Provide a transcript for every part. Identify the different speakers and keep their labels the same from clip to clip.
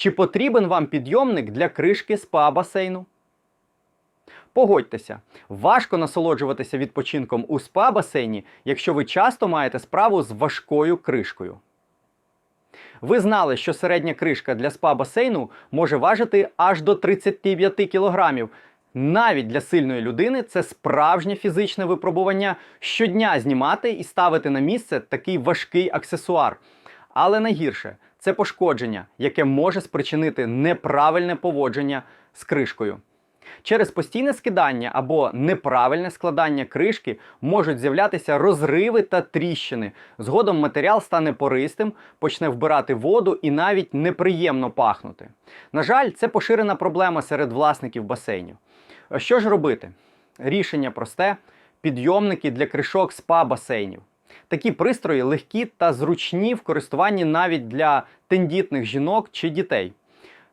Speaker 1: Чи потрібен вам підйомник для кришки спа-басейну? Погодьтеся, важко насолоджуватися відпочинком у спа-басейні, якщо ви часто маєте справу з важкою кришкою. Ви знали, що середня кришка для спа-басейну може важити аж до 35 кг. Навіть для сильної людини це справжнє фізичне випробування щодня знімати і ставити на місце такий важкий аксесуар. Але найгірше це пошкодження, яке може спричинити неправильне поводження з кришкою. Через постійне скидання або неправильне складання кришки можуть з'являтися розриви та тріщини. Згодом матеріал стане пористим, почне вбирати воду і навіть неприємно пахнути. На жаль, це поширена проблема серед власників басейнів. Що ж робити? Рішення просте: підйомники для кришок спа-басейнів. Такі пристрої легкі та зручні в користуванні навіть для тендітних жінок чи дітей.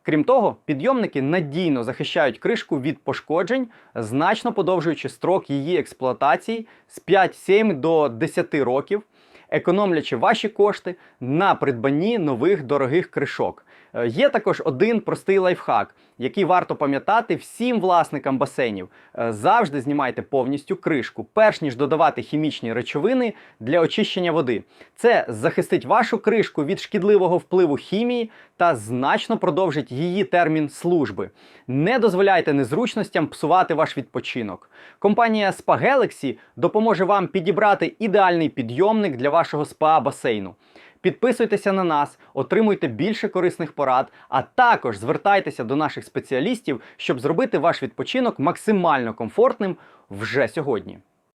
Speaker 1: Крім того, підйомники надійно захищають кришку від пошкоджень, значно подовжуючи строк її експлуатації з 5-7 до 10 років, економлячи ваші кошти на придбанні нових дорогих кришок. Е, Є також один простий лайфхак, який варто пам'ятати всім власникам басейнів. Е, Завжди знімайте повністю кришку, перш ніж додавати хімічні речовини для очищення води. Це захистить вашу кришку від шкідливого впливу хімії та значно продовжить її термін служби. Не дозволяйте незручностям псувати ваш відпочинок. Компанія Spa Galaxy допоможе вам підібрати ідеальний підйомник для вашого спа-басейну. Підписуйтеся на нас, отримуйте більше корисних порад, а також звертайтеся до наших спеціалістів, щоб зробити ваш відпочинок максимально комфортним вже сьогодні.